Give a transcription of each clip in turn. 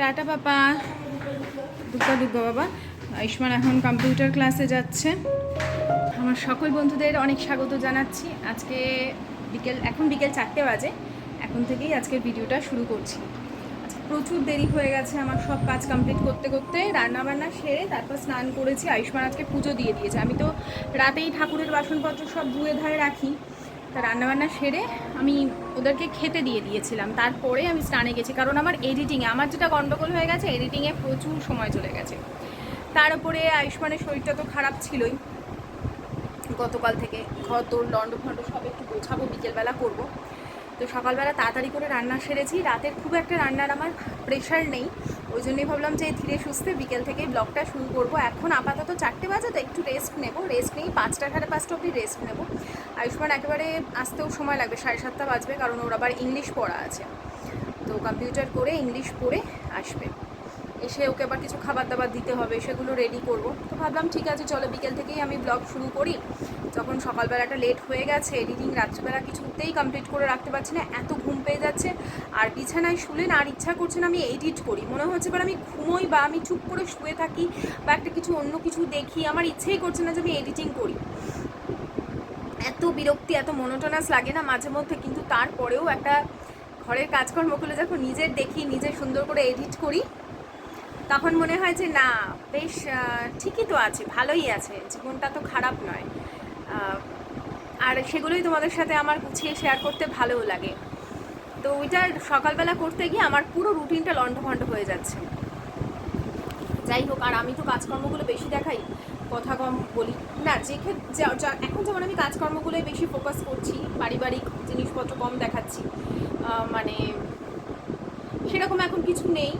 Tata বাবা দুগ্গা দুগ্গা বাবা। আয়ুষ্মান এখন কম্পিউটার ক্লাসে যাচ্ছে। আমার সকল বন্ধুদের অনেক স্বাগত জানাচ্ছি। আজকে বিকেল, এখন বিকেল চারটে বাজে। এখন থেকেই আজকের ভিডিওটা শুরু করছি। আজকে প্রচুর দেরি হয়ে গেছে আমার সব কাজ কমপ্লিট করতে করতে। রান্না বান্না সেরে তারপর স্নান করেছি। আয়ুষ্মান আজকে পুজো দিয়ে দিয়েছে। আমি তো রাতেই ঠাকুরের বাসনপত্র সব ধুয়ে ধারে রাখি। তা রান্নাবান্না সেরে আমি ওদেরকে খেতে দিয়ে দিয়েছিলাম। তারপরে আমি স্নানে গেছি, কারণ আমার এডিটিংয়ে আমার যেটা গণ্ডগোল হয়ে গেছে এডিটিংয়ে প্রচুর সময় চলে গেছে। তার উপরে আয়ুষ্মানের শরীরটা তো খারাপ ছিলই। গতকাল থেকে ঘর তোর লন্ড ফন্ড সব একটু গোছাবো, বিকেলবেলা করব। তো সকালবেলা তাড়াতাড়ি করে রান্না সেরেছি। রাতের খুব একটা রান্নার আমার প্রেশার নেই। ওই জন্যই ভাবলাম যে ধীরে সুস্থে বিকেল থেকেই ব্লগটা শুরু করব। এখন আপাতত চারটে বাজে তো একটু রেস্ট নেব। রেস্ট নেই, পাঁচটা, সাড়ে পাঁচটা অবধি রেস্ট নেব। আয়ুষ্মান একেবারে আসতেও সময় লাগবে, সাড়ে সাতটা বাজবে, কারণ ওর আবার ইংলিশ পড়া আছে। তো কম্পিউটার করে ইংলিশ পড়ে আসবে। এসে ওকে আবার কিছু খাবার দাবার দিতে হবে, সেগুলো রেডি করব। তো ভাবলাম ঠিক আছে, চলো বিকেল থেকেই আমি ব্লগ শুরু করি। যখন সকালবেলাটা লেট হয়ে গেছে এডিটিং রাত্রিবেলা কিছুতেই কমপ্লিট করে রাখতে পারছি না, এত ঘুম পেয়ে যাচ্ছে। আর বিছানায় শুলে না আর ইচ্ছা করছে না আমি এডিট করি। মনে হচ্ছে এবার আমি ঘুমোই বা আমি চুপ করে শুয়ে থাকি বা একটা কিছু অন্য কিছু দেখি, আমার ইচ্ছেই করছে না যে আমি এডিটিং করি। এত বিরক্তি, এত মনোটোনাস লাগে না মাঝে মধ্যে, কিন্তু তারপরেও একটা ঘরের কাজকর্মগুলো যখন নিজের দেখি নিজে সুন্দর করে এডিট করি, তখন মনে হয় যে না, বেশ ঠিকই তো আছে, ভালোই আছে, জীবনটা তো খারাপ নয়। আর সেগুলোই তোমাদের সাথে আমার গুছিয়ে শেয়ার করতে ভালোও লাগে। তো ওইটা সকালবেলা করতে গিয়ে আমার পুরো রুটিনটা লণ্ডভণ্ড হয়ে যাচ্ছে। যাই হোক, আর আমি তো কাজকর্মগুলো বেশি দেখাই, কথা কম বলি। না, যে ক্ষেত্রে যা- যা- এখন যেমন আমি কাজকর্মগুলোই বেশি ফোকাস করছি, পারিবারিক জিনিসপত্র কম দেখাচ্ছি মানে সেরকম এখন কিছু নেই।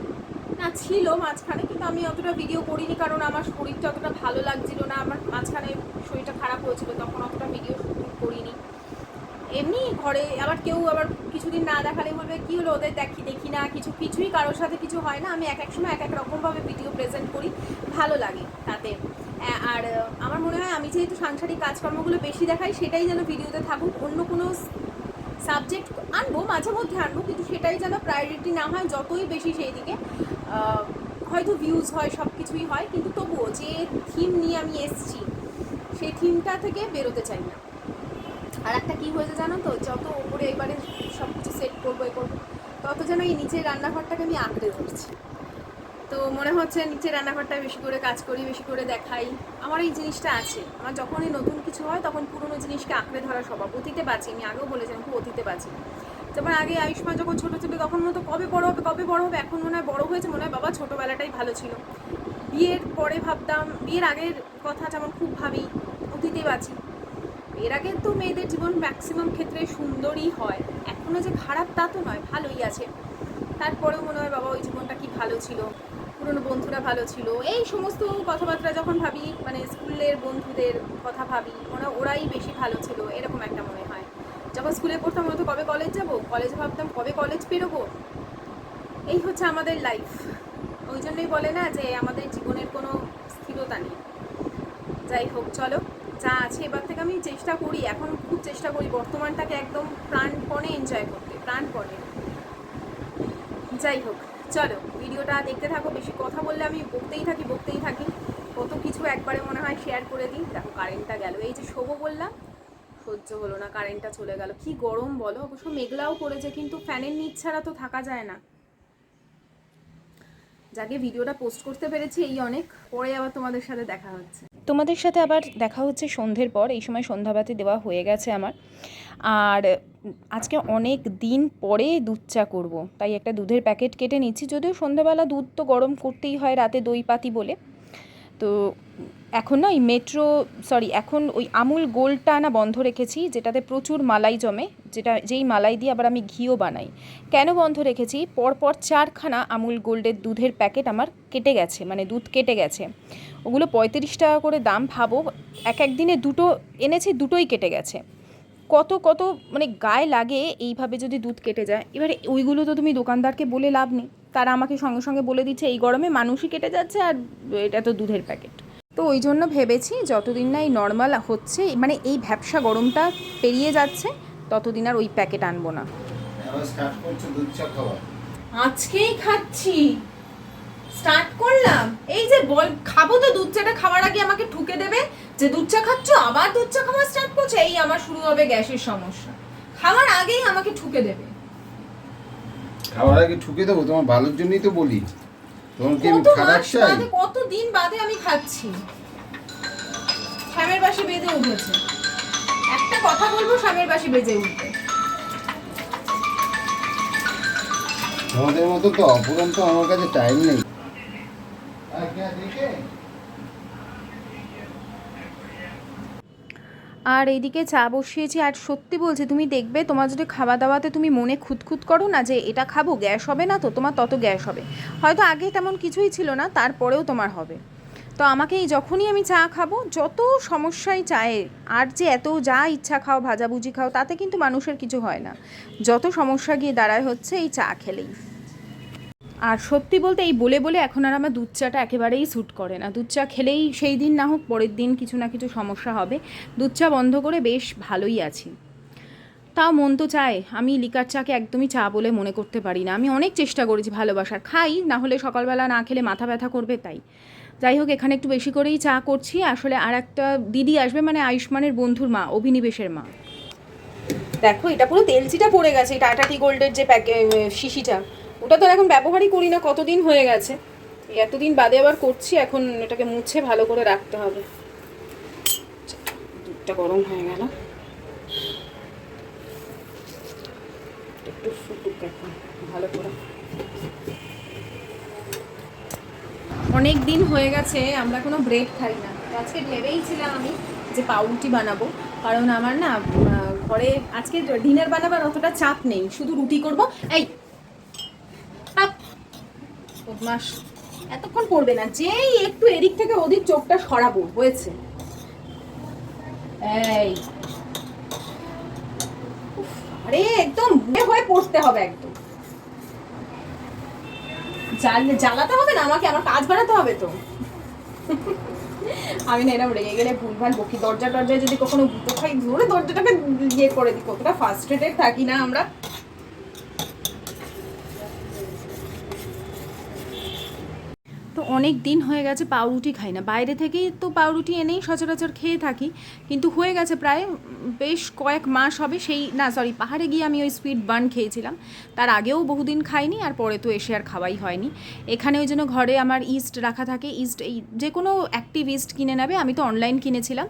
না, ছিল মাঝখানে, কিন্তু আমি অতটা ভিডিও করিনি, কারণ আমার শরীরটা অতটা ভালো লাগছিল না। আমার মাঝখানে শরীরটা খারাপ হয়েছিল, তখন অতটা ভিডিও এমনি ঘরে আবার কেউ আবার কিছুদিন না দেখালে বলবে, কি হলো ওদের দেখি দেখি না? কিছু, কিছুই কারোর সাথে কিছু হয় না। আমি এক এক সময় এক এক রকমভাবে ভিডিও প্রেজেন্ট করি, ভালো লাগে তাতে। আর আমার মনে হয় আমি যেহেতু সাংসারিক কাজকর্মগুলো বেশি দেখাই, সেটাই যেন ভিডিওতে থাকুক। অন্য কোনো সাবজেক্ট আনব, মাঝে মধ্যে আনব, কিন্তু সেটাই যেন প্রায়োরিটি না হয়, যতই বেশি সেই দিকে হয়তো ভিউজ হয় সব কিছুই হয়, কিন্তু তবুও যে থিম নিয়ে আমি এসছি, সেই থিমটা থেকে বেরোতে চাই না। আর একটা কী হয়েছে জানো তো? যত ওপরে এবারে সব কিছু সেট করব, এ করব, তত যেন এই নিচের রান্নাঘরটাকে আমি আঁকড়ে ধরছি। তো মনে হচ্ছে নিচের রান্নাঘরটা বেশি করে কাজ করি, বেশি করে দেখাই। আমার এই জিনিসটা আছে। আমার যখনই নতুন কিছু হয়, তখন পুরনো জিনিসকে আঁকড়ে ধরা স্বভাব। অতীতে বাঁচি, আমি আগেও বলেছিলাম খুব অতীতে বাঁচি। যেমন আগে আয়ুষ্মান যখন ছোটো ছিল, তখন মতো কবে বড় হবে, কবে বড় হবে। এখন মনে হয় বড় হয়েছে, মনে হয় বাবা ছোটোবেলাটাই ভালো ছিল। বিয়ের পরে ভাবতাম, বিয়ের আগের কথা যেমন খুব ভাবি অতীতে বাঁচি। এর আগে তো মেয়েদের জীবন ম্যাক্সিমাম ক্ষেত্রে সুন্দরই হয়। এখনও যে খারাপ তা তো নয়, ভালোই আছে। তারপরেও মনে হয়, বাবা, ওই জীবনটা কি ভালো ছিল? পুরনো বন্ধুরা ভালো ছিল? এই সমস্ত কথাবার্তা যখন ভাবি মানে স্কুলের বন্ধুদের কথা ভাবি হয় ওরাই বেশি ভালো ছিল, এরকম একটা মনে হয়। যখন স্কুলে পড়তাম হতো কবে কলেজ যাব? কলেজে ভাবতাম, কবে কলেজ পেরোবো এই হচ্ছে আমাদের লাইফ ওই জন্যই বলে না যে, আমাদের জীবনের কোনো স্থিরতা নেই। যাই হোক, চলো। যা আছে, এবার থেকে আমি চেষ্টা করি, এখন খুব চেষ্টা করি, বর্তমানটাকে একদম প্রাণপণে এনজয় করতে, প্রাণপণে। যাই হোক চলো, ভিডিওটা দেখতে থাকো, বেশি কথা বললে আমি বকতেই থাকি বকতেই থাকি। কত কিছু একবারে মনে হয় শেয়ার করে দিই। দেখো কারেন্টটা গেল। এই যে শোবো বললাম, সহ্য হলো না কারেন্টটা চলে গেল। কি গরম বলো, অবশ্য মেঘলাও করেছে, কিন্তু ফ্যানের নিচ ছাড়া তো থাকা যায় না। যাকে ভিডিওটা পোস্ট করতে পেরেছি, এই অনেক, পরে আবার তোমাদের সাথে দেখা হচ্ছে। তোমাদের সাথে আবার দেখা হচ্ছে সন্ধ্যের পর, এই সময় সন্ধ্যাবাতি দেওয়া হয়ে গেছে আমার। আর আজকে অনেক দিন পরে দুধ চা করব, তাই একটা দুধের প্যাকেট কেটে নিচ্ছি, যদিও সন্ধ্যাবেলা দুধ তো গরম করতেই হয় রাতে দই পাতি বলে। তো এখন না ওই মেট্রো সরি এখন ওই আমুল গোল্ডটা আনা বন্ধ রেখেছি, যেটাতে প্রচুর মালাই জমে, যেটা, যেই মালাই দিয়ে আবার আমি ঘিও বানাই। কেন বন্ধ রেখেছি? পরপর চারখানা আমুল গোল্ডের দুধের প্যাকেট আমার কেটে গেছে মানে দুধ কেটে গেছে। ওগুলো পঁয়ত্রিশ টাকা করে দাম ভাবো, এক এক দিনে দুটো, এনেছি দুটোই কেটে গেছে। কত কত মানে গায়ে লাগে এইভাবে যদি দুধ কেটে যায়। এবারে ওইগুলো তো তুমি দোকানদারকে বলে লাভ নেই। তারা আমাকে সঙ্গে সঙ্গে বলে দিচ্ছে, এই গরমে মানুষই কেটে যাচ্ছে আর এটা তো দুধের প্যাকেট। তো ওই জন্য ভেবেছি যতদিন না এই নর্মাল হচ্ছে মানে এই ভ্যাবসা গরমটা পেরিয়ে যাচ্ছে ততদিন আর ওই প্যাকেট আনব না। আবার স্টার্ট করছ দুধ চা খাওয়া আজকেই খাচ্ছি। স্টার্ট করলাম। এই যে বল খাব তো দুধ চাটা খাওয়ার আগে আমাকে ঠুকে দেবে যে দুধ চা খাচ্ছ আবার দুধ চা খাওয়া স্টার্ট করছে এই আমার শুরু হবে গ্যাসের সমস্যা। খাওয়ার আগেই আমাকে ঠুকে দেবে। খাওয়ার আগে ঠুকে দেবো তোমার ভালোর জন্যই তো বলি। তোমার কি খারাপ কত দিন বাদে আমি খাচ্ছি। স্বামীর বাসে বেজে উঠেছে। একটা কথা বলব স্বামীর বাসে বেজে উঠবে। তোমাদের মতো তো অপুরন্ত আমার কাছে টাইম নেই। আর এইদিকে চা বসিয়েছি, আর সত্যি বলছি, তুমি দেখবে তোমার যদি খাওয়া দাওয়াতে তুমি মনে খুঁতখুত করো না যে এটা খাব, গ্যাস হবে না তো, তোমার তত গ্যাস হবে। হয়তো আগে তেমন কিছুই ছিল না, তারপরেও তোমার হবে। তো আমাকে এই যখনই আমি চা খাব, যত সমস্যাই চায়ের আর যে এত যা ইচ্ছা খাও, ভাজাভুজি খাও, তাতে কিন্তু মানুষের কিছু হয় না। যত সমস্যা গিয়ে দাঁড়ায় হচ্ছে, এই চা খেলেই। আর সত্যি বলতে এই বলে বলে এখন আর আমার দুধ চাটা একেবারেই স্যুট করে না। দুধ চা খেলেই সেই দিন না হোক পরের দিন কিছু না কিছু সমস্যা হবে। দুধ চা বন্ধ করে বেশ ভালোই আছি। তাও মন তো চায়, আমি লিকার চাকে একদমই চা বলে মনে করতে পারি না। আমি অনেক চেষ্টা করেছি ভালোবাসার, খাই, না হলে সকালবেলা না খেলে মাথা ব্যথা করবে তাই। যাই হোক, এখানে একটু বেশি করেই চা করছি। আসলে আর একটা দিদি আসবে মানে আয়ুষ্মানের বন্ধুর মা, অভিনিবেশের মা। দেখো, এটা পুরো তেলচিটা পড়ে গেছে টাটা টি গোল্ডের যে প্যাকে শিশিটা। ওটা তো এখন ব্যবহারই করি না, কতদিন হয়ে গেছে। এতদিন বাদে আবার করছি, এখন এটাকে মুছে ভালো করে রাখতে হবে। দুধটা গরম হয়ে গেল। একটু ফুটুক এখন, ভালো করে। অনেক দিন হয়ে গেছে, আমরা কোনো ব্রেড খাই না। আজকে ভেবেইছিলাম আমি যে পাউরুটি বানাবো, কারণ আমার না ঘরে আজকে ডিনার বানাবার অতটা চাপ নেই। শুধু রুটি করব। এই! বদমাস। এতক্ষণ পড়বে না, যেই একটু এদিক থেকে ওদিক চোখটা সরাবো, হয়েছে। এই। আরে একদম হয়ে পড়তে হবে একদম। জ্বাল- জ্বালাতে হবে না আমাকে? আমার কাজ বাড়াতে হবে তো। আমি না এরকম রেগে গেলে ভুলভাল বকি। দরজা টরজায় যদি কখনো ভূত খাই, ধরে দরজাটাকে ইয়ে করে দিই, কতটা ফার্স্ট্রেটেড থাকি না আমরা। অনেক দিন হয়ে গেছে পাউরুটি খাই না। বাইরে থেকেই তো পাউরুটি এনেই সচরাচর খেয়ে থাকি। কিন্তু হয়ে গেছে প্রায় বেশ কয়েক মাস হবে সেই, না সরি পাহাড়ে গিয়ে আমি ওই স্পিড বার্ন খেয়েছিলাম। তার আগেও বহুদিন খাইনি আর পরে তো এসে আর খাওয়াই হয়নি। এখানে ওই জন্য ঘরে আমার ইস্ট রাখা থাকে। ইস্ট এই যে কোনো অ্যাক্টিভ ইস্ট কিনে নেবে, আমি তো অনলাইন কিনেছিলাম।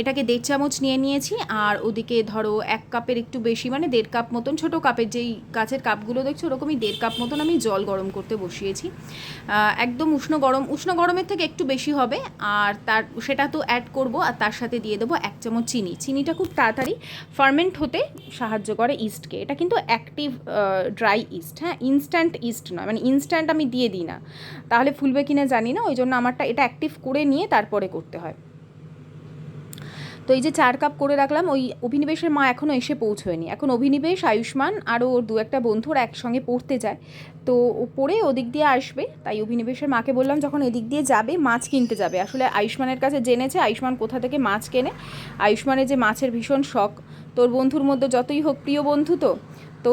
এটাকে দেড় চামচ নিয়ে নিয়েছি। আর ওদিকে ধরো এক কাপের একটু বেশি মানে দেড় কাপ মতন, ছোটো কাপের যেই কাছের কাপগুলো দেখছ, ওরকমই দেড় কাপ মতন আমি জল গরম করতে বসিয়েছি। একদম উষ্ণ গরম, উষ্ণ গরমের থেকে একটু বেশি হবে। আর তার, সেটা তো অ্যাড করব আর তার সাথে দিয়ে দেবো এক চামচ চিনি। চিনিটা খুব তাড়াতাড়ি ফার্মেন্ট হতে সাহায্য করে ইস্টকে এটা কিন্তু অ্যাক্টিভ ড্রাই ইস্ট হ্যাঁ? ইনস্ট্যান্ট ইস্ট নয় মানে ইনস্ট্যান্ট আমি দিয়ে দিই না। তাহলে ফুলবে কিনা জানি না, ওই জন্য আমারটা এটা অ্যাক্টিভ করে নিয়ে তারপরে করতে হয়। তো এই যে চার কাপ করে রাখলাম, ওই অভিনিবেশের মা এখনও এসে পৌঁছয়নি। এখন অভিনিবেশ, আয়ুষ্মান আরও ওর দু একটা বন্ধুর একসঙ্গে পড়তে যায়। তো ও পড়ে ওদিক দিয়ে আসবে, তাই অভিনিবেশের মাকে বললাম যখন এদিক দিয়ে যাবে, মাছ কিনতে যাবে। আসলে আয়ুষ্মানের কাছে জেনেছে, আয়ুষ্মান কোথা থেকে মাছ কেনে। আয়ুষ্মানের যে মাছের ভীষণ শখ, তোর বন্ধুর মধ্যে যতই হোক প্রিয় বন্ধু তো। তো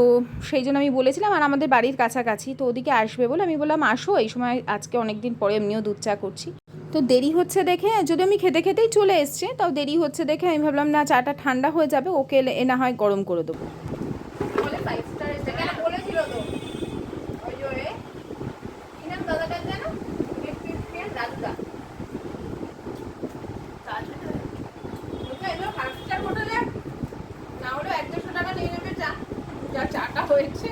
সেই জন্য আমি বলেছিলাম, আর আমাদের বাড়ির কাছাকাছি, তো ওদিকে আসবে বলে। আমি বললাম, আসো, এই সময় আজকে অনেক দিন পরে এমনিও দুধ চা করছি। তো দেরি হচ্ছে দেখে, যদি আমি খেতে খেতেই চলে এসছি, তাও দেরি হচ্ছে দেখে আমি ভাবলাম, না, চাটা ঠান্ডা হয়ে যাবে, ওকে এ না হয় গরম করে দেবো বলে ফাইভ স্টার এসে কেন বলেছিল তো ওই যে ওরে, কি নাম দাদাটার যেন ক্রিস্টিয়ান দাদুদা ফাইভ স্টার হোটেলে না হলে এক দেড়শো টাকা নিয়ে নেবে চা যা চাটা হয়েছে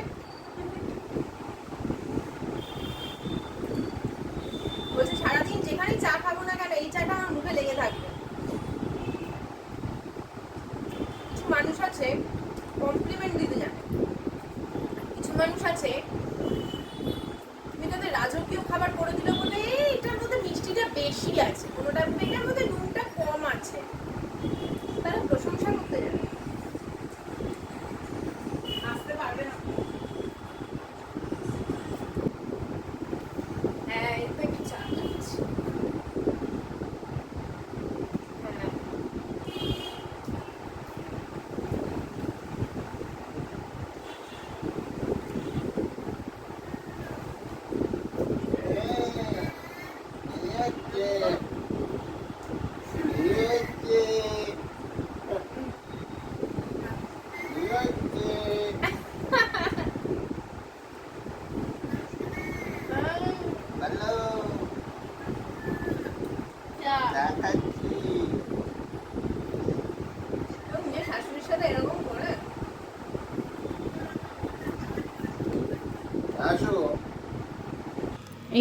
বলছে সারাদিন যেখানেই চা খাব না কেন এই চাটা আমার মুখে লেগে থাকবে কিছু মানুষ আছে কমপ্লিমেন্ট দিতে জানে কিছু মানুষ আছে তুমি তাদের রাজকীয় খাবার করে দিলে বলে "এই, এটার মধ্যে মিষ্টিটা বেশি আছে কোনোটা এটার মধ্যে নুনটা কম আছে তারা প্রশংসা করতে জানে আসতে পারবে না হ্যাঁ এই তো একটু চা খাচ্ছি। হ্যাঁ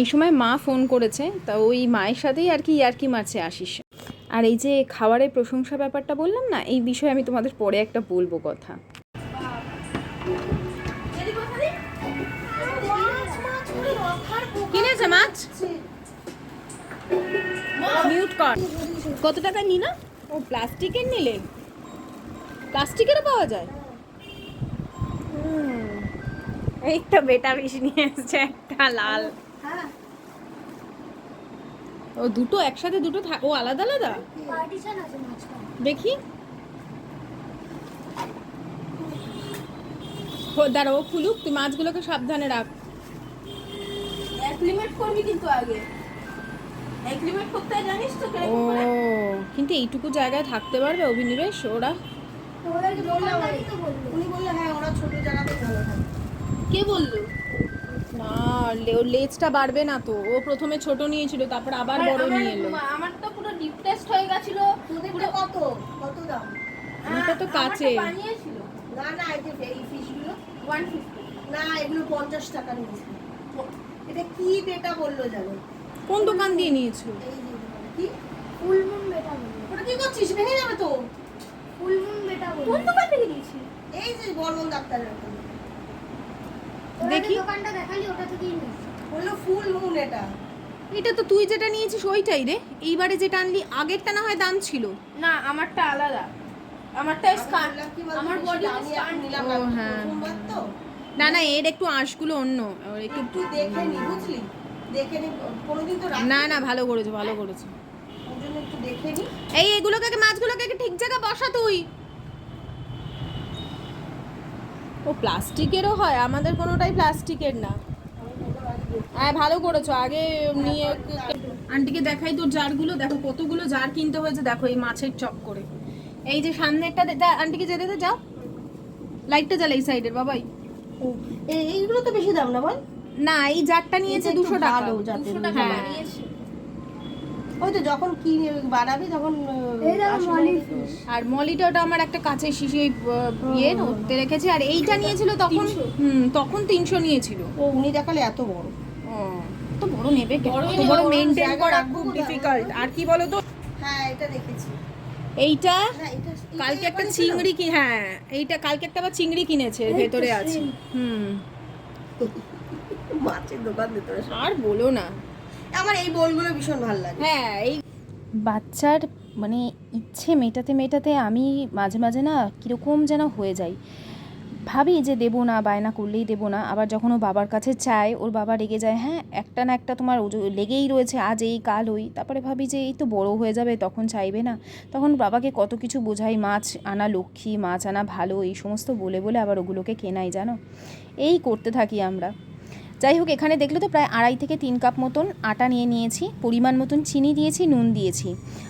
এই সময় মা ফোন করেছে, তা ওই মায়ের সাথেই আর কি আর কি মারছে আসিস আর এই যে খাবারের প্রশংসা ব্যাপারটা বললাম না, এই বিষয়ে আমি তোমাদের পরে একটা বলব কথা। মিউট কর। কত টাকা নিল ও প্লাস্টিকের নিলে। প্লাস্টিকেরও পাওয়া যায়? হুম। এই তো বেটা পিস নিয়ে এসছে একটা লাল। ও দুটো একসাথে দুটো ও আলাদা আলাদা? পার্টিশন আছে মাঝখানে। দেখি। ও, দাঁড়া ও খুলুক তুই মাছগুলোকে সাবধানে রাখ। অ্যাক্লিমেট করবি কিন্তু আগে। অ্যাক্লিমেট করতে জানিস তো ও কিন্তু এইটুকু জায়গায় থাকতে পারবে অভিনিবেশ ওরা। হ্যাঁ ওরা ছোট জায়গাতে ভালো থাকে। কে বলল? না ওর লেজটা বাড়বে না তো। ও প্রথমে ছোট নিয়েছিল তারপর আবার বড় নিয়ে এলো। আমার তো পুরো ডিপ টেস্ট হয়ে গেছিল। তোদেরটা কত? কত দাম? আমারটা তো বানিয়েছিল। না না এই যে এই ফিশগুলো 150 না এগুলো 50 টাকা নিয়েছিল এটা কি বেটা বলল জানো? কোন দোকান দিয়ে নিয়েছো এই যে কি? ফুলমুন বেটা বলল। ওটা কি করছিস? ভেঙে যাবে তো। ফুলমুন বেটা বলল। কোন দোকান থেকে নিয়েছিস? এই যে বর্মন ডাক্তারের ওখানে দেখি। দোকানটা দেখালি ওটা থেকেই নিয়েছি বলল ফুল মুন এটা। এটা তো তুই যেটা নিয়েছিস ওইটাই রে। এইবারে যেটা আনলি আগেরটা না হয় দাম ছিল? না আমারটা আলাদা। আমারটা স্কার্ট আমার বডি নিলাম হ্যাঁ, তো। না না এর একটু আঁশগুলো অন্য। একটু একটু দেখে নি বুঝলি? দেখে নি কোনোদিন তো না না। ভালো করেছ ভালো করেছ। ওর একটু দেখে নি। এই এগুলোকে মাছগুলোকে ঠিক জায়গায় বসা তুই। ও প্লাস্টিকেরও হয় আমাদের কোনোটাই প্লাস্টিকের না। হ্যাঁ ভালো করেছ। আগে নিয়ে আন্টিকে দেখাই তোর জারগুলো। দেখো কতগুলো জার কিনতে হয়েছে। দেখো এই মাছের চপ করে। এই যে দে- দা- আন্টিকে যেতে দে যাও। লাইটটা জ্বালা এই সাইডের বাবাই। এই- এইগুলো তো বেশি দাম না বল? না এই জারটা নিয়েছে দুশো টাকা। 200 টাকা হ্যাঁ। ওই তো যখন কি বানাবি তখন আর মলিটা ওটা আমার একটা কাঁচের শিশি ওই ইয়ে ওতে রেখেছি আর এইটা নিয়েছিল তখন হুম তখন তিনশো নিয়েছিল। ও উনি দেখালে এত বড়। তো বড় নেবে বড় মেনটেন করা খুব ডিফিকাল্ট আর কি বলো তো হ্যাঁ এটা দেখেছি। এইটা কালকে একটা চিংড়ি কি হ্যাঁ এইটা কালকে একটা আবার চিংড়ি কিনেছে ভেতরে আছে। হুম। মাছের দোকান হবে। আর বলো না। আমার এই বোলগুলো ভীষণ ভালো লাগে। হ্যাঁ এই বাচ্চার মানে ইচ্ছে মেটাতে মেটাতে আমি মাঝে মাঝে না কীরকম যেন হয়ে যাই। ভাবি যে দেবো না বায়না করলেই দেবো না। আবার যখন ও বাবার কাছে চায় ওর বাবা রেগে যায় হ্যাঁ একটা না একটা তোমার ওজ- লেগেই রয়েছে আজ এই কাল ওই। তারপরে ভাবি যে এই তো বড় হয়ে যাবে তখন চাইবে না। তখন বাবাকে কত কিছু বোঝাই মাছ আনা লক্ষ্মী মাছ আনা ভালো এই সমস্ত বলে বলে আবার ওগুলোকে কেনাই জানো? এই করতে থাকি আমরা। যাই হোক এখানে দেখলে তো প্রায় আড়াই থেকে তিন কাপ মতন আটা নিয়ে নিয়েছি, পরিমাণ মতন চিনি দিয়েছি, নুন দিয়েছি।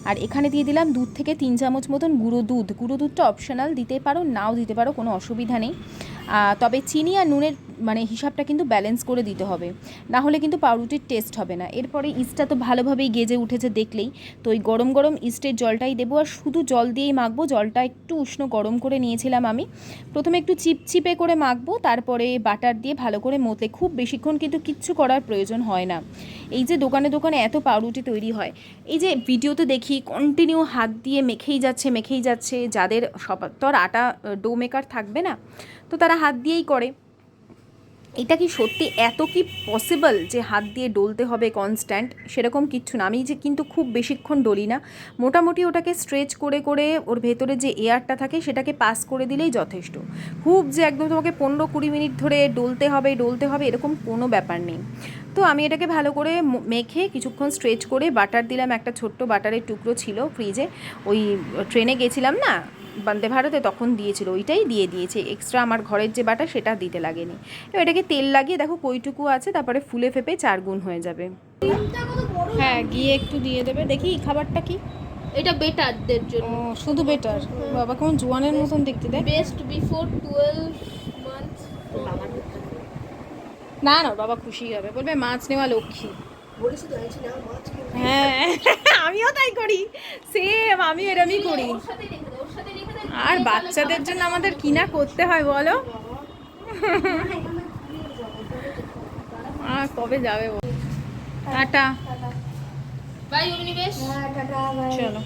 আর এখানে দিয়ে দিলাম দুধ থেকে তিন চামচ মতন গুঁড়ো দুধ। গুঁড়ো দুধটা অপশনাল দিতে পারো, নাও দিতে পারো, কোনো অসুবিধা নেই। তবে চিনি আর নুনের মানে হিসাবটা কিন্তু ব্যালেন্স করে দিতে হবে। না হলে কিন্তু পাউরুটির টেস্ট হবে না। এরপরে ইস্টটা তো ভালোভাবেই গেজে উঠেছে দেখলেই। তো ওই গরম গরম ইস্টের জলটাই দেবো। আর শুধু জল দিয়েই মাখবো, জলটা একটু উষ্ণ গরম করে নিয়েছিলাম আমি। প্রথমে একটু চিপচিপে করে মাখবো, তারপরে বাটার দিয়ে ভালো করে মতে। খুব বেশিক্ষণ কিন্তু কিচ্ছু করার প্রয়োজন হয় না। এই যে দোকানে দোকানে এত পাউরুটি তৈরি হয়। এই যে ভিডিওতে দেখি কন্টিনিউ হাত দিয়ে মেখেই যাচ্ছে মেখেই যাচ্ছে। যাদের সব তো আর আটা ডো মেকার থাকবে না তো তারা হাত দিয়েই করে। এটা কি সত্যি এত কি পসিবল যে হাত দিয়ে ডলতে হবে কনস্ট্যান্ট সেরকম কিচ্ছু না। আমি যে কিন্তু খুব বেশিক্ষণ ডলি না। মোটামুটি ওটাকে স্ট্রেচ করে করে ওর ভেতরে যে এয়ারটা থাকে সেটাকে পাস করে দিলেই যথেষ্ট। খুব যে একদম তোমাকে পনেরো কুড়ি মিনিট ধরে ডলতে হবে ডলতে হবে এরকম কোনো ব্যাপার নেই। তো আমি এটাকে ভালো করে মেখে কিছুক্ষণ স্ট্রেচ করে বাটার দিলাম একটা ছোট্ট বাটারের টুকরো ছিল ফ্রিজে ওই ট্রেনে গেছিলাম না? বন্দে ভারতে তখন দিয়েছিল ওইটাই দিয়ে দিয়েছে। এক্সট্রা আমার ঘরের যে বাটা সেটা দিতে লাগেনি। এবার এটাকে তেল লাগিয়ে দেখো কইটুকু আছে তারপরে ফুলে ফেপে চার গুণ হয়ে যাবে। হ্যাঁ গিয়ে একটু দিয়ে দেবে। দেখি খাবারটা কি? এটা বেটারদের জন্য। শুধু বেটার? বাবা কেমন জোয়ানের মতন দেখতে দেয় বেস্ট বিফোর টুয়েলভ মান্থ না না বাবা খুশি হবে। বলবে মাছ নেওয়া লক্ষ্মী। হ্যাঁ আমিও তাই করি। সেম আমি এরমই করি। আর বাচ্চাদের জন্য আমাদের কিনা করতে হয় বলো? আর কবে যাবে বলো? টাটা। বাই অগ্নিবেশ হ্যাঁ টাটা বাই চলো।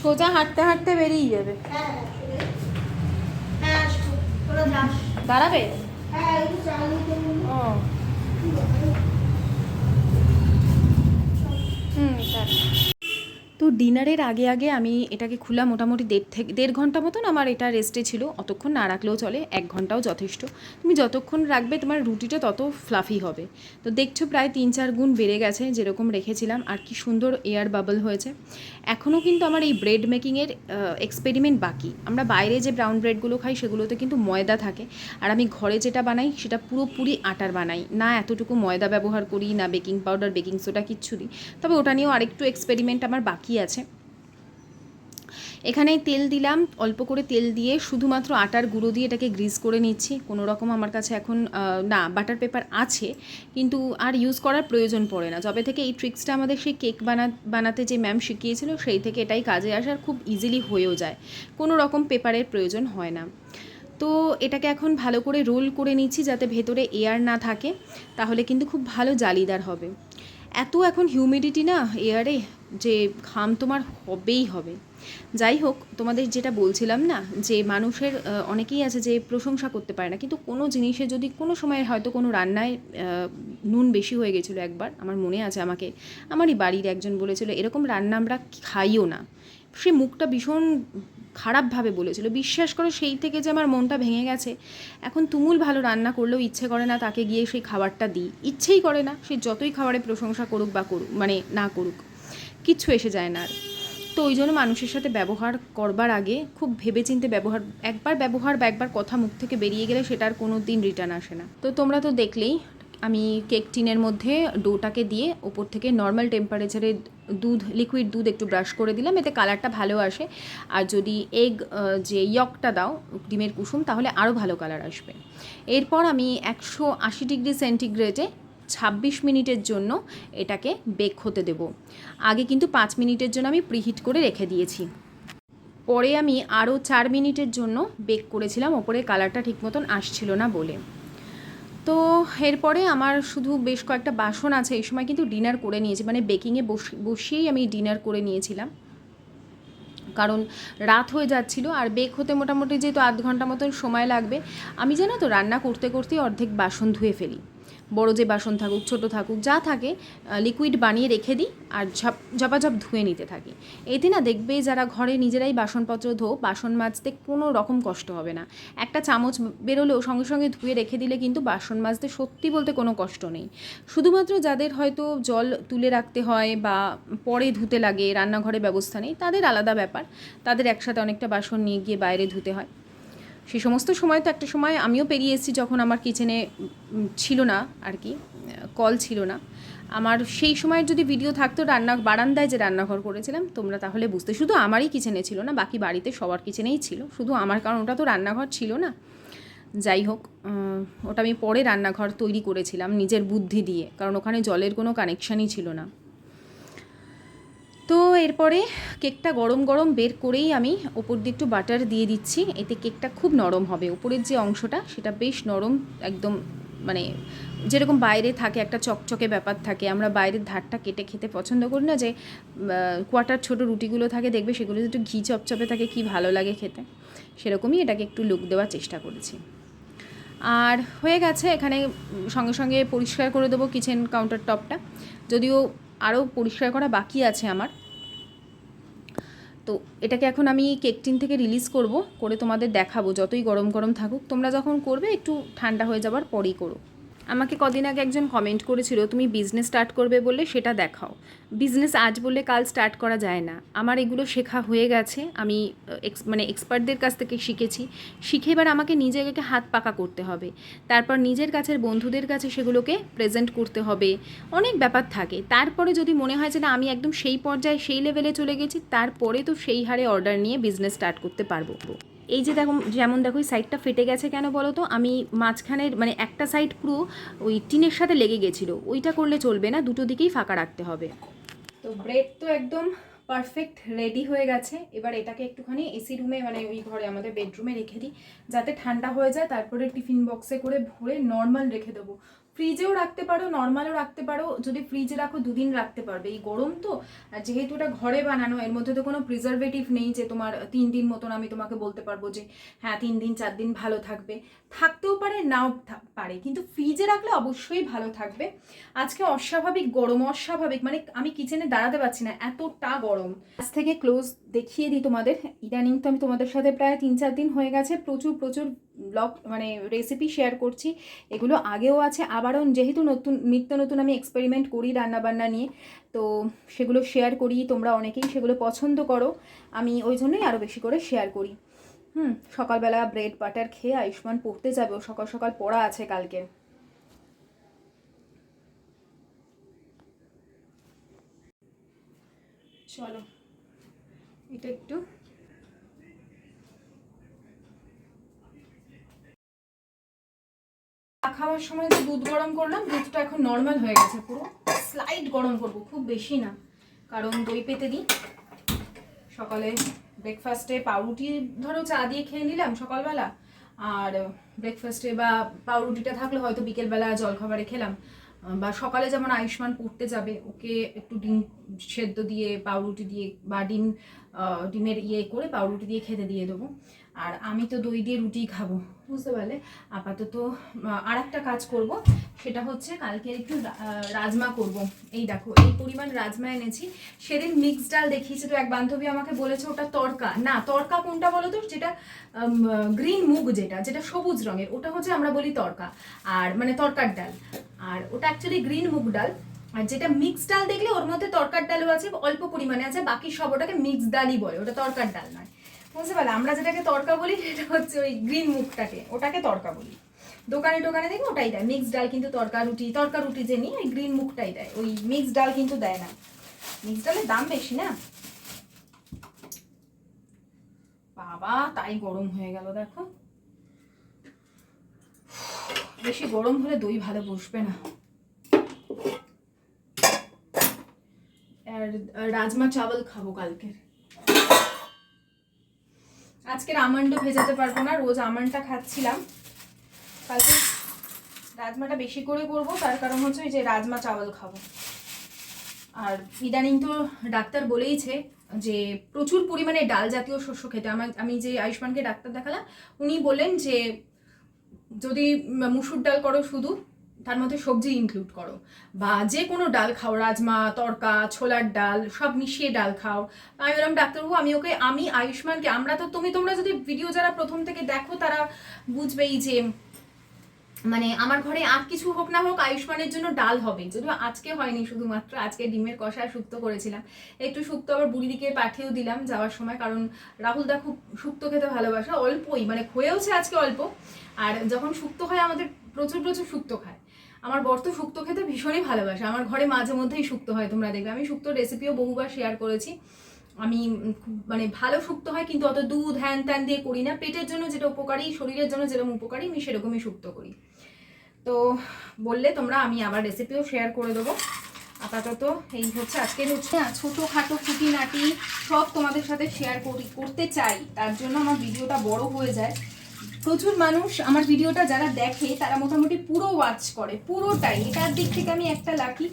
সোজা হাঁটতে হাঁটতে বেরিয়ে যাবে। হ্যাঁ হ্যাঁ দাঁড়াবে? হ্যাঁ ও হুম টাটা তো ডিনারের আগে আগে আমি এটাকে খুলা মোটামুটি দেড় থেকে দেড় ঘণ্টা মতন আমার এটা রেস্টে ছিল। অতক্ষণ না রাখলেও চলে, এক ঘন্টাও যথেষ্ট। তুমি যতক্ষণ রাখবে তোমার রুটিটা তত ফ্লাফি হবে। তো দেখছ প্রায় তিন চার গুণ বেড়ে গেছে যেরকম রেখেছিলাম, আর কি সুন্দর এয়ার বাবল হয়েছে। এখনও কিন্তু আমার এই ব্রেড মেকিংয়ের এক্সপেরিমেন্ট বাকি। আমরা বাইরে যে ব্রাউন ব্রেডগুলো খাই সেগুলোতে কিন্তু ময়দা থাকে। আর আমি ঘরে যেটা বানাই সেটা পুরোপুরি আটার বানাই। না এতটুকু ময়দা ব্যবহার করি, না বেকিং পাউডার বেকিং সোডা কিচ্ছু দিই। তবে ওটা নিয়েও আরেকটু এক্সপেরিমেন্ট আমার বাকি আছে। এখানে তেল দিলাম, অল্প করে তেল দিয়ে শুধুমাত্র আটার গুঁড়ো দিয়ে এটাকে গ্রিস করে নিচ্ছি। কোনো রকম আমার কাছে এখন না বাটার পেপার আছে, কিন্তু আর ইউজ করার প্রয়োজন পড়ে না। যবে থেকে এই ট্রিক্সটা আমাদের সেই কেক বানা, বানাতে যে ম্যাম শিখিয়েছিল, সেই থেকে এটাই কাজে আসার খুব ইজিলি হয়েও যায়। কোনো রকম পেপারের প্রয়োজন হয় না। তো এটাকে এখন ভালো করে রোল করে নিচ্ছি যাতে ভেতরে এয়ার না থাকে, তাহলে কিন্তু খুব ভালো জালিদার হবে। এত এখন হিউমিডিটি না এয়ারে যে ঘাম তোমার হবেই হবে। যাই হোক, তোমাদের যেটা বলছিলাম না, যে মানুষের অনেকেই আছে যে প্রশংসা করতে পারে না, কিন্তু কোনো জিনিসে যদি কোনো সময় হয়তো কোনো রান্নায় নুন বেশি হয়ে গেছিল একবার, আমার মনে আছে আমাকে, আমারই বাড়ির একজন বলেছিল, এরকম রান্না আমরা খাইও না। সে মুখটা ভীষণ খারাপভাবে বলেছিল। বিশ্বাস করো, সেই থেকে যে আমার মনটা ভেঙে গেছে। এখন তুমুল ভালো রান্না করলেও ইচ্ছে করে না তাকে গিয়ে সেই খাবারটা দিই। ইচ্ছেই করে না, সে যতই খাবারে প্রশংসা করুক বা করুক মানে না করুক। কিচ্ছু এসে যায় না আর। তো ওই জন্য মানুষের সাথে ব্যবহার করবার আগে, খুব ভেবেচিন্তে ব্যবহার, একবার ব্যবহার বা একবার কথা মুখ থেকে বেরিয়ে গেলে সেটার কোনো দিন রিটার্ন আসে না। তো তোমরা তো দেখলেই, আমি কেক টিনের মধ্যে ডোটাকে দিয়ে ওপর থেকে নর্মাল টেম্পারেচারে দুধ লিকুইড দুধ একটু ব্রাশ করে দিলাম, এতে কালারটা ভালো আসে। আর যদি এগ যে ইয়কটা দাও, ডিমের কুসুম, তাহলে আরও ভালো কালার আসবে। এরপর আমি একশো আশি ডিগ্রি সেন্টিগ্রেডে ছাব্বিশ মিনিটের জন্য এটাকে বেক হতে দেব। আগে কিন্তু পাঁচ মিনিটের জন্য আমি প্রিহিট করে রেখে দিয়েছি। পরে আমি আরও চার মিনিটের জন্য বেক করেছিলাম ওপরে কালারটা ঠিক মতন আসছিল না বলে। তো এরপরে আমার শুধু বেশ কয়েকটা বাসন আছে, এই সময় কিন্তু ডিনার করে নিয়েছি মানে বেকিংয়ে বসে, বসিয়েই আমি ডিনার করে নিয়েছিলাম। কারণ রাত হয়ে যাচ্ছিল, আর বেক হতে মোটামুটি যেহেতু আধ ঘণ্টা মতন সময় লাগবে, আমি জানো তো রান্না করতে করতে অর্ধেক বাসন ধুয়ে ফেলি। বড় যে বাসন থাকুক, ছোট থাকুক, যা থাকে লিকুইড বানিয়ে রেখে দিই আর ঝপ, ঝপাঝপ ধুয়ে নিতে থাকি। এতে না দেখবে যারা ঘরে নিজেরাই বাসনপত্র ধো, বাসন মাজতে কোনো রকম কষ্ট হবে না। একটা চামচ বেরোলেও সঙ্গে সঙ্গে ধুয়ে রেখে দিলে কিন্তু বাসন মাজতে সত্যি বলতে কোনো কষ্ট নেই। শুধুমাত্র যাদের হয়তো জল তুলে রাখতে হয় বা পরে ধুতে লাগে, রান্নাঘরে ব্যবস্থা নেই, তাদের আলাদা ব্যাপার। তাদের একসাথে অনেকটা বাসন নিয়ে গিয়ে বাইরে ধুতে হয়। সেই সমস্ত সময় তো একটা সময় আমিও পেরিয়ে এসেছি যখন আমার কিচেনে ছিল না আর কি কল ছিল না। আমার সেই সময়ের যদি ভিডিও থাকতো, রান্না, বারান্দায় যে রান্নাঘর করেছিলাম, তোমরা তাহলে বুঝতে, শুধু আমারই কিচেনে ছিল না, বাকি বাড়িতে সবার কিচেনেই ছিল। শুধু আমার, কারণ ওটা তো রান্নাঘর ছিল না। যাই হোক ওটা আমি পরে রান্নাঘর তৈরি করেছিলাম নিজের বুদ্ধি দিয়ে, কারণ ওখানে জলের কোনো কানেকশানই ছিল না। এরপরে কেকটা গরম গরম বের করেই আমি ওপর দিয়ে একটু বাটার দিয়ে দিচ্ছি। এতে কেকটা খুব নরম হবে। উপরের যে অংশটা, সেটা বেশ নরম একদম মানে যেরকম বাইরে থাকে, একটা চকচকে ব্যাপার থাকে। আমরা বাইরের ধারটা কেটে খেতে পছন্দ করি না যে কোয়াটার ছোট রুটিগুলো থাকে, দেখবে সেগুলো একটু ঘি চপচপে থাকে, কি ভালো লাগে খেতে। সেরকমই এটাকে একটু লুক দেওয়ার চেষ্টা করেছি। আর হয়ে গেছে, এখানে সঙ্গে সঙ্গে পরিষ্কার করে দেবো কিচেন কাউন্টার টপটা যদিও আরও পরিষ্কার করা বাকি আছে আমার। তো এটাকে এখন আমি কেক টিন থেকে রিলিজ করব, করে তোমাদের দেখাবো, যতই গরম গরম থাকুক, তোমরা যখন করবে একটু ঠান্ডা হয়ে যাবার পরেই করো। আমাকে কদিন আগে একজন কমেন্ট করেছিল, তুমি বিজনেস স্টার্ট করবে বলে সেটা দেখাও। বিজনেস আজ বললে কাল স্টার্ট করা যায় না। আমার এগুলো শেখা হয়ে গেছে, আমি ex- মানে এক্সপার্টদের কাছ থেকে শিখেছি। শিখে এবার আমাকে নিজেকে হাত পাকা করতে হবে। তারপর নিজের কাছের বন্ধুদের কাছে সেগুলোকে প্রেজেন্ট করতে হবে। অনেক ব্যাপার থাকে। তারপরে যদি মনে হয় যে না, আমি একদম সেই পর্যায়ে, সেই লেভেলে চলে গেছি, তারপরে তো সেই হারে অর্ডার নিয়ে বিজনেস স্টার্ট করতে পারব। এই যে দেখো, যেমন দেখো, এই সাইডটা ফেটে গেছে কেন বলো তো? আমি মাঝখানের মানে একটা সাইড পুরো ওই টিনের সাথে লেগে গেছিল। ওইটা করলে চলবে না, দুটো দিকেই ফাঁকা রাখতে হবে। তো ব্রেড তো একদম পারফেক্ট রেডি হয়ে গেছে। এবার এটাকে একটুখানি এসি রুমে মানে ওই ঘরে আমাদের বেডরুমে রেখে দিই। যাতে ঠান্ডা হয়ে যায়, তারপরে টিফিন বক্সে করে ভরে নর্মাল রেখে দেবো। ফ্রিজেও রাখতে পারো নর্মালও রাখতে পারো, যদি ফ্রিজে রাখো দুদিন রাখতে পারবে। এই গরম তো, আর যেহেতু এটা ঘরে বানানো, এর মধ্যে তো কোনো প্রিজারভেটিভ নেই যে তোমার তিন দিন মতন আমি তোমাকে বলতে পারব যে হ্যাঁ তিন দিন, চার দিন ভালো থাকবে। থাকতেও পারে, নাও পারে। কিন্তু ফ্রিজে রাখলে অবশ্যই ভালো থাকবে। আজকে অস্বাভাবিক, গরম অস্বাভাবিক মানে আমি কিচেনে দাঁড়াতে পারছি না, এতটা গরম। আজ থেকে ক্লোজ দেখিয়ে দিই তোমাদের। ইদানিং তো আমি তোমাদের সাথে প্রায় তিন চার দিন হয়ে গেছে, প্রচুর প্রচুর ব্লগ মানে রেসিপি শেয়ার করছি। এগুলো আগেও আছে, আবারও যেহেতু নতুন, নিত্য নতুন আমি এক্সপেরিমেন্ট করি রান্নাবান্না নিয়ে, তো সেগুলো শেয়ার করি, তোমরা অনেকেই সেগুলো পছন্দ করো, আমি ওই জন্যই আরও বেশি করে শেয়ার করি। হুম, সকালবেলা ব্রেড বাটার খেয়ে আয়ুষ্মান পড়তে যাবে, ও সকাল সকাল পড়া আছে কালকে। চলো, এটা একটু চা খাওয়ার সময় যে দুধ গরম করলাম, দুধটা এখন নর্মাল হয়ে গেছে পুরো। স্লাইড গরম করব, খুব বেশি না। কারণ দই পেতে দিই। সকালে ব্রেকফাস্টে পাউরুটি, ধরো চা দিয়ে খেয়ে নিলাম সকালবেলা। আর ব্রেকফাস্টে বা পাউরুটিটা থাকলে হয়তো বিকেলবেলা জলখাবারে খেলাম। বা সকালে যেমন আয়ুষ্মান পড়তে যাবে, ওকে একটু ডিম সেদ্ধ দিয়ে, পাউরুটি দিয়ে বা ডিম ডিমের ইয়ে করে পাউরুটি দিয়ে খেতে দিয়ে দেবো। আর আমি তো দই দিয়ে রুটি খাব, বুঝতে পারলে? আপাতত আর একটা কাজ করব, সেটা হচ্ছে কালকে একটু রাজমা করব। এই দেখো, এই পরিমাণ রাজমা এনেছি। সেদিন মিক্স ডাল দেখিয়েছে তো এক বান্ধবী আমাকে বলেছে, ওটা তরকা। না, তরকা কোনটা বলো তো? যেটা গ্রিন মুগ যেটা যেটা সবুজ রঙের, ওটা হচ্ছে আমরা বলি তরকা, আর মানে তরকার ডাল। আর ওটা অ্যাকচুয়ালি গ্রিন মুগ ডাল। আর যেটা মিক্স ডাল দেখলে ওর মধ্যে তরকার ডালও আছে, অল্প পরিমাণে আছে, বাকি সব ওটাকে মিক্স ডালই বলে, ওটা তরকার ডাল নয়। বুঝতে পারলে, আমরা যেটাকে তরকা বলি, সেটা হচ্ছে ওই গ্রিন মুগটাকে ওটাকে তরকা বলি। দোকানে টোকানে দেখবে ওটাই দেয়। মিক্সড ডাল কিন্তু তরকা রুটি তরকা রুটি যে নিই ওই গ্রিন মুগটাই দেয়। ওই মিক্সড ডাল কিন্তু দেয় না। মিক্সড ডালের দাম বেশি না? বাবা, তাই গরম হয়ে গেল, দেখো। বেশি গরম হলে দই ভালো বসবে না। আর রাজমা চাওয়াল খাব কালকে আজকের আমন্ডও ভেজাতে পারব না, রোজ আমন্ডটা খাচ্ছিলাম। কালকে রাজমাটা বেশি করে করব, তার কারণ হচ্ছে ওই যে রাজমা চাওয়াল খাব। আর ইদানিং তো ডাক্তার বলেইছে যে প্রচুর পরিমাণে ডাল জাতীয় শস্য খেতে। আমার, আমি যে আয়ুষ্মানকে ডাক্তার দেখালাম, উনি বললেন যে যদি মুসুর ডাল করো শুধু তার মধ্যে সবজি ইনক্লুড করো। বা যে কোনো ডাল খাও, রাজমা, তরকা, ছোলার ডাল, সব মিশিয়ে ডাল খাও। আমি বললাম, ডাক্তারবাবু, আমি ওকে, আমি আয়ুষ্মানকে, আমরা তো তুমি, তোমরা যদি ভিডিও যারা প্রথম থেকে দেখো, তারা বুঝবেই যে মানে আমার ঘরে আর কিছু হোক না হোক, আয়ুষ্মানের জন্য ডাল হবে। যদিও আজকে হয়নি শুধুমাত্র, আজকে ডিমের কষা শুক্তো করেছিলাম। একটু শুক্তো আবার বুড়িদিকে পাঠিয়েও দিলাম যাওয়ার সময়, কারণ রাহুলদা খুব শুক্তো খেতে ভালোবাসে, অল্পই মানে হয়েওছে আজকে অল্প। আর যখন শুক্তো হয়, আমাদের প্রচুর প্রচুর শুক্তো খায়। আমার বর তো শুক্তো খেতে ভীষণই ভালোবাসে। আমার ঘরে মাঝে মধ্যেই শুক্তো হয়, তোমরা দেখবে। আমি শুক্তোর রেসিপিও বহুবার শেয়ার করেছি। আমি মানে ভালো শুক্তো হয়, কিন্তু অত দুধ, হ্যান ত্যান দিয়ে করি না। পেটের জন্য যেটা উপকারী, শরীরের জন্য যেরকম উপকারী, আমি সেরকমই শুক্তো করি। তো বললে তোমরা, আমি আবার রেসিপিও শেয়ার করে দেবো। আপাতত এই হচ্ছে আজকের হচ্ছে ছোটো ছোটোখাটো খুঁটিনাটি সব তোমাদের সাথে শেয়ার করি, করতে চাই। তার জন্য আমার ভিডিওটা বড় হয়ে যায়। প্রচুর মানুষ আমার ভিডিওটা যারা দেখে, তারা মোটামুটি পুরো ওয়াচ করে, পুরোটাই। এটার দিক থেকে আমি একটা লাকি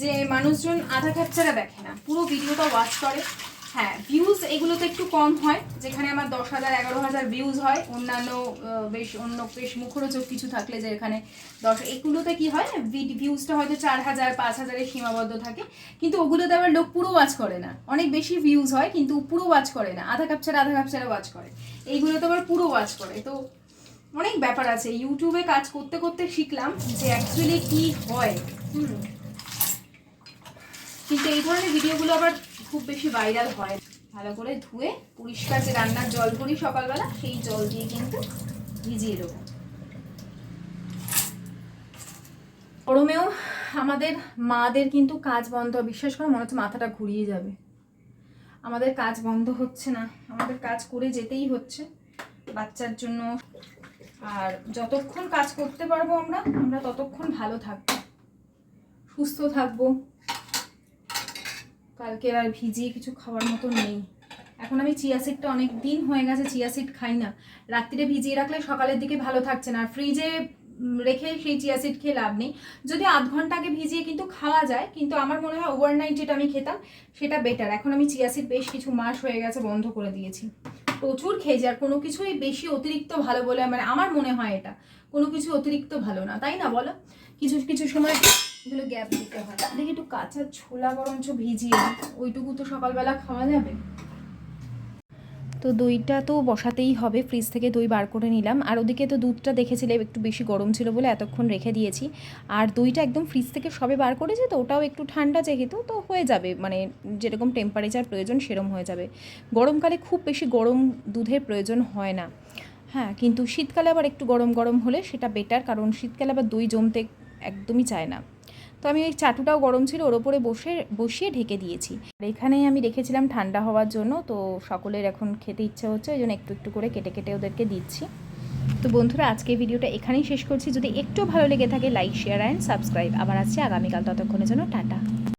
যে মানুষজন আধা ক্যাপচারা দেখে না, পুরো ভিডিওটা ওয়াচ করে। হ্যাঁ ভিউজ এগুলোতে একটু কম হয়, যেখানে আমার দশ হাজার, এগারো হাজার ভিউজ হয়। অন্যান্য বেশ, অন্য বেশ মুখরোচক কিছু থাকলে যে এখানে দশ, এগুলোতে কি হয় ভিউজটা হয়তো চার হাজার, পাঁচ হাজারের সীমাবদ্ধ থাকে, কিন্তু ওগুলোতে আবার লোক পুরো ওয়াচ করে না। অনেক বেশি ভিউজ হয়, কিন্তু পুরো ওয়াচ করে না। আধা ক্যাপচার আধা ক্যাপচারে ওয়াচ করে। এইগুলোতে আবার পুরো ওয়াচ করে। তো অনেক ব্যাপার আছে। ইউটিউবে কাজ করতে করতে শিখলাম যে অ্যাকচুয়ালি কি হয়। হুম। কিন্তু এই ধরনের ভিডিওগুলো আবার খুব বেশি ভাইরাল হয়। ভালো করে ধুয়ে পরিষ্কার যে রান্নার জল করি সকালবেলা, সেই জল দিয়ে কিন্তু ভিজিয়ে দেবো। গরমেও আমাদের মাদের কিন্তু কাজ বন্ধ বিশ্বাস করে, মনে হচ্ছে মাথাটা ঘুরিয়ে যাবে। আমাদের কাজ বন্ধ হচ্ছে না। আমাদের কাজ করে যেতেই হচ্ছে। বাচ্চার জন্য আর যতক্ষণ কাজ করতে পারব আমরা আমরা ততক্ষণ ভালো থাকব। সুস্থ থাকব। কালকে আর ভিজিয়ে কিছু খাওয়ার মতো নেই। এখন আমি চিয়া সিডটা অনেক দিন হয়ে গেছে, চিয়া সিড খাই না। রাত্রিরে ভিজিয়ে রাখলে সকালের দিকে ভালো থাকছে না। আর ফ্রিজে রেখে সেই চিয়া সিড খেয়ে লাভ নেই। যদি আধ ঘণ্টা আগে ভিজিয়ে কিন্তু খাওয়া যায়, কিন্তু আমার মনে হয় ওভারনাইট যেটা আমি খেতাম, সেটা বেটার এখন আমি চিয়া সিড বেশ কিছু মাস হয়ে গেছে বন্ধ করে দিয়েছি। প্রচুর খেয়েছি, আর কোনো কিছুই বেশি অতিরিক্ত ভালো বলে মানে আমার মনে হয় এটা। কোনো কিছু অতিরিক্ত ভালো না, তাই না বলো? কিছু কিছু সময় এগুলো গ্যাপ দিতে হয়। দেখি একটু কাঁচা ছোলা বরঞ্চ ভিজিয়ে ওইটুকু তো সকালবেলা খাওয়া যাবে। তো দইটা তো বসাতেই হবে ফ্রিজ থেকে দই বার করে নিলাম। আর ওদিকে তো দুধটা দেখেছিলে, একটু বেশি গরম ছিল বলে এতক্ষণ রেখে দিয়েছি। আর দইটা একদম ফ্রিজ থেকে সবে বার করেছে তো, ওটাও একটু ঠান্ডা যেহেতু, তো হয়ে যাবে। মানে যেরকম টেম্পারেচার প্রয়োজন সেরম হয়ে যাবে। গরমকালে খুব বেশি গরম দুধের প্রয়োজন হয় না। হ্যাঁ কিন্তু শীতকালে আবার একটু গরম গরম হলে সেটা বেটার কারণ শীতকালে আবার দই জমতে একদমই চায় না। তো আমি ওই চাটুটাও গরম ছিল, ওর ওপরে বসে, বসিয়ে ঢেকে দিয়েছি। আর এখানেই আমি রেখেছিলাম ঠান্ডা হওয়ার জন্য, তো সকলের এখন খেতে ইচ্ছে হচ্ছে, ওই জন্য একটু একটু করে কেটে কেটে ওদেরকে দিচ্ছি। তো বন্ধুরা, আজকে ভিডিওটা এখানেই শেষ করছি। যদি একটু ভালো লেগে থাকে লাইক শেয়ার অ্যান্ড সাবস্ক্রাইব আবার আসছি আগামীকাল, ততক্ষণের জন্য টাটা।